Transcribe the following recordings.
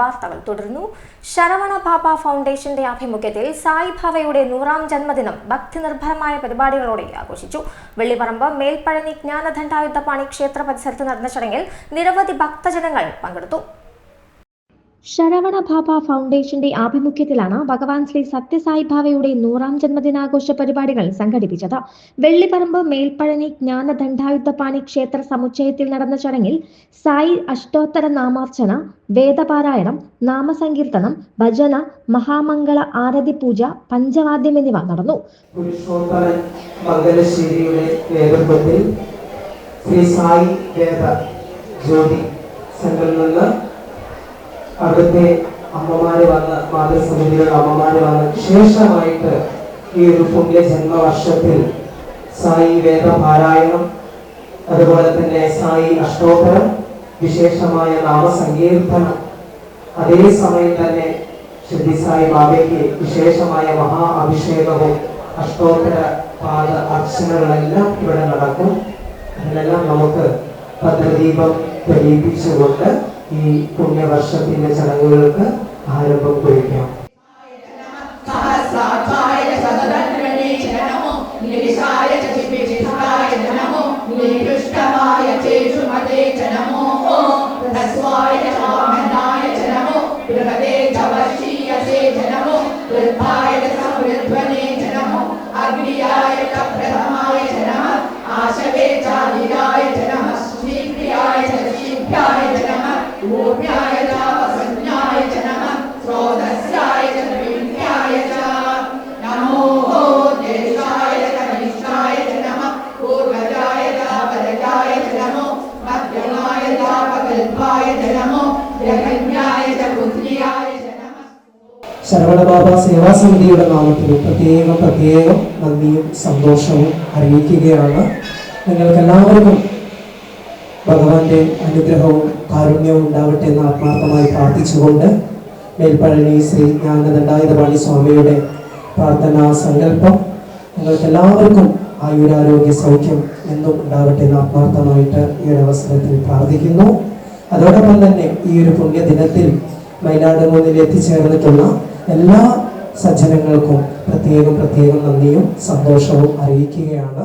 വാർത്തകൾ തുടർന്നു ശരവണ ബാബ ഫൗണ്ടേഷന്റെ ആഭിമുഖ്യത്തിൽ സായി ഭാവയുടെ നൂറാം ജന്മദിനം ഭക്തി നിർഭരമായ പരിപാടികളോടെ ആഘോഷിച്ചു. വെള്ളിപ്പറമ്പ് മേൽപ്പഴനി ജ്ഞാനദണ്ഡായുധപാണി ക്ഷേത്ര പരിസരത്ത് നടന്ന ചടങ്ങിൽ നിരവധി ഭക്തജനങ്ങൾ പങ്കെടുത്തു. ശരവണ ഭാബ ഫൗണ്ടേഷന്റെ ആഭിമുഖ്യത്തിലാണ് ഭഗവാൻ ശ്രീ സത്യസായി ഭാവയുടെ നൂറാം ജന്മദിനാഘോഷ പരിപാടികൾ സംഘടിപ്പിച്ചത്. വെള്ളിപ്പറമ്പ് മേൽപ്പഴനി ജ്ഞാനദണ്ഡായുധപാണി ക്ഷേത്ര സമുച്ചയത്തിൽ നടന്ന ചടങ്ങിൽ സായി അഷ്ടോത്തര നാമാർച്ചന വേദപാരായണം നാമസങ്കീർത്തനം ഭജന മഹാമംഗള ആരതി പൂജ പഞ്ചവാദ്യം എന്നിവ നടന്നു. ശ്രീ സായി വേദ ജ്യോതി അവിടുത്തെ അമ്മമാര് വന്ന് മാതൃസമിതിയുടെ അമ്മമാര് വന്ന് വിശേഷമായിട്ട് ഈ ഒരു പുണ്യ ജന്മവർഷത്തിൽ സായി വേദ പാരായണം അതുപോലെ തന്നെ സായി അഷ്ടോത്തരം വിശേഷമായ നാമസങ്കീർത്തനം. അതേ സമയം തന്നെ ശ്രീ സായി ബാബയ്ക്ക് വിശേഷമായ മഹാ അഭിഷേകവും അഷ്ടോത്തര പാദ അർച്ചനകളെല്ലാം ഇവിടെ നടക്കും. അതിനെല്ലാം നമുക്ക് ഭദ്രദീപം തെളിയിപ്പിച്ചുകൊണ്ട് ഈ പുണ്യവർഷത്തിന്റെ ചടങ്ങുകൾക്ക് ആരംഭം കുറിക്കാം. ജനമോ? ജനമോ? ജനമോ ഭദ്രമായ ജാപകൽപായ ജനമോ ജഗന്യായ ജപുത്രിയായ ശരവണബാബ സേവാ സമിതിയുടെ നാമത്തിൽ പ്രത്യേകം പ്രത്യേകം നന്ദിയും സന്തോഷവും അറിയിക്കുകയാണ്. നിങ്ങൾക്കെല്ലാവർക്കും ഭഗവാന്റെ അനുഗ്രഹവും കാരുണ്യവും ഉണ്ടാവട്ടെ എന്ന് ആത്മാർത്ഥമായി പ്രാർത്ഥിച്ചുകൊണ്ട് മേൽപ്പഴനി ശ്രീ ജ്ഞാനദണ്ഡായുധപാണി സ്വാമിയുടെ പ്രാർത്ഥനാ സങ്കല്പം. നിങ്ങൾക്ക് എല്ലാവർക്കും ആയുരാരോഗ്യ സൗഖ്യം എന്നും ഉണ്ടാവട്ടെ എന്ന് ആത്മാർത്ഥമായിട്ട് ഈ ഒരു അവസരത്തിൽ പ്രാർത്ഥിക്കുന്നു. അതോടൊപ്പം തന്നെ ഈ ഒരു പുണ്യദിനത്തിൽ മൈലാട് മൂന്നിൽ എത്തിച്ചേർന്നിട്ടുള്ള എല്ലാ സജ്ജനങ്ങൾക്കും പ്രത്യേകം പ്രത്യേകം നന്ദിയും സന്തോഷവും അറിയിക്കുകയാണ്.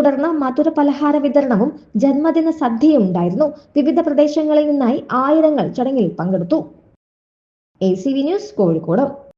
തുടർന്ന് മധുര പലഹാര വിതരണവും ജന്മദിന സദ്യയും ഉണ്ടായിരുന്നു വിവിധ പ്രദേശങ്ങളിൽ നിന്നായി ആയിരങ്ങൾ ചടങ്ങിൽ പങ്കെടുത്തു. A news Kozhikode.